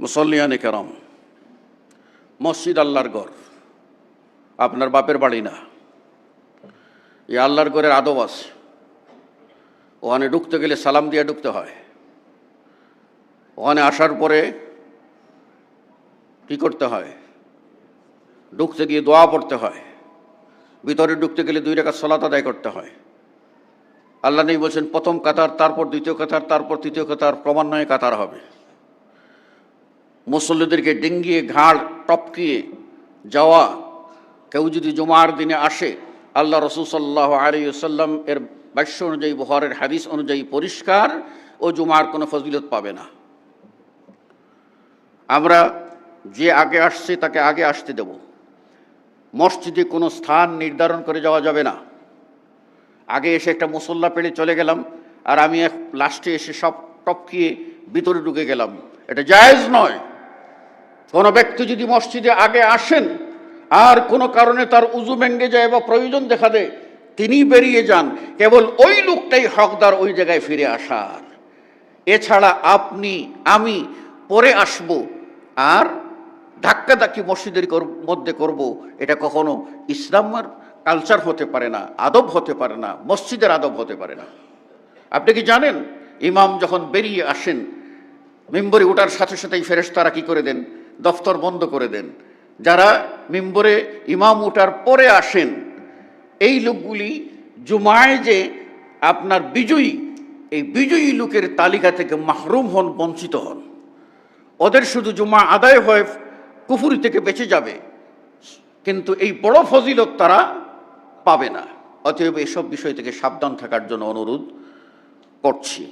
মুসল্লিয়ানে কেরম। মসজিদ আল্লাহর ঘর। আপনার বাপের বাড়ি না। এই আল্লাহর গড়ের আদব আছে। ওখানে ঢুকতে গেলে সালাম দিয়ে ঢুকতে হয়। ওখানে আসার পরে কি করতে হয়? ঢুকতে গিয়ে দোয়া পড়তে হয়। ভিতরে ঢুকতে গেলে দুই রেখা সলাত আদায় করতে হয়। আল্লাহ নেই বলছেন, প্রথম কাতার, তারপর দ্বিতীয় কাতার, তারপর তৃতীয় কাতার, ক্রমান্বয়ে কাতার হবে। মুসল্লিদেরকে ডিঙ্গিয়ে, ঘাড় টপকিয়ে যাওয়া, কেউ যদি জুমার দিনে আসে, আল্লাহ রসুল সাল্লাহ আলিয়াল্লাম এর বাক্য অনুযায়ী বহরের হাদিস অনুযায়ী পরিষ্কার, ও জুমার কোনো ফজিলত পাবে না। আমরা যে আগে আসছে, তাকে আগে আসতে দেব। মসজিদে কোনো স্থান নির্ধারণ করে যাওয়া যাবে না। আগে এসে একটা মুসল্লা পেড়ে চলে গেলাম, আর আমি এক লাস্টে এসে সব টপকিয়ে ভিতরে ঢুকে গেলাম। এটা জায়েজ নয়। কোনো ব্যক্তি যদি মসজিদে আগে আসেন, আর কোনো কারণে তার উজু ভেঙ্গে যায় বা প্রয়োজন দেখা দেয়, তিনি বেরিয়ে যান। কেবল ওই লোকটাই হকদার ওই জায়গায় ফিরে আসার। এছাড়া আপনি, আমি পরে আসব আর ধাক্কাধাক্কি মসজিদের মধ্যে করব। এটা কখনো ইসলামের কালচার হতে পারে না, আদব হতে পারে না, মসজিদের আদব হতে পারে না। আপনি কি জানেন, ইমাম যখন বেরিয়ে আসেন, মেম্বরে ওঠার সাথে সাথেই ফেরেশতারা কি করে দেন? দফতর বন্ধ করে দেন। যারা মেম্বরে ইমাম ওঠার পরে আসেন, এই লোকগুলি জুমায় যে আপনার বিজয়ী, এই বিজয়ী লোকের তালিকা থেকে মাহরুম হন, বঞ্চিত হন। ওদের শুধু জুমা আদায় হয়ে, কুফুরি থেকে বেঁচে যাবে। কিন্তু এই বড় ফজিলত তারা পাবে না। অতএব এসব বিষয় থেকে সাবধান থাকার জন্য অনুরোধ করছি।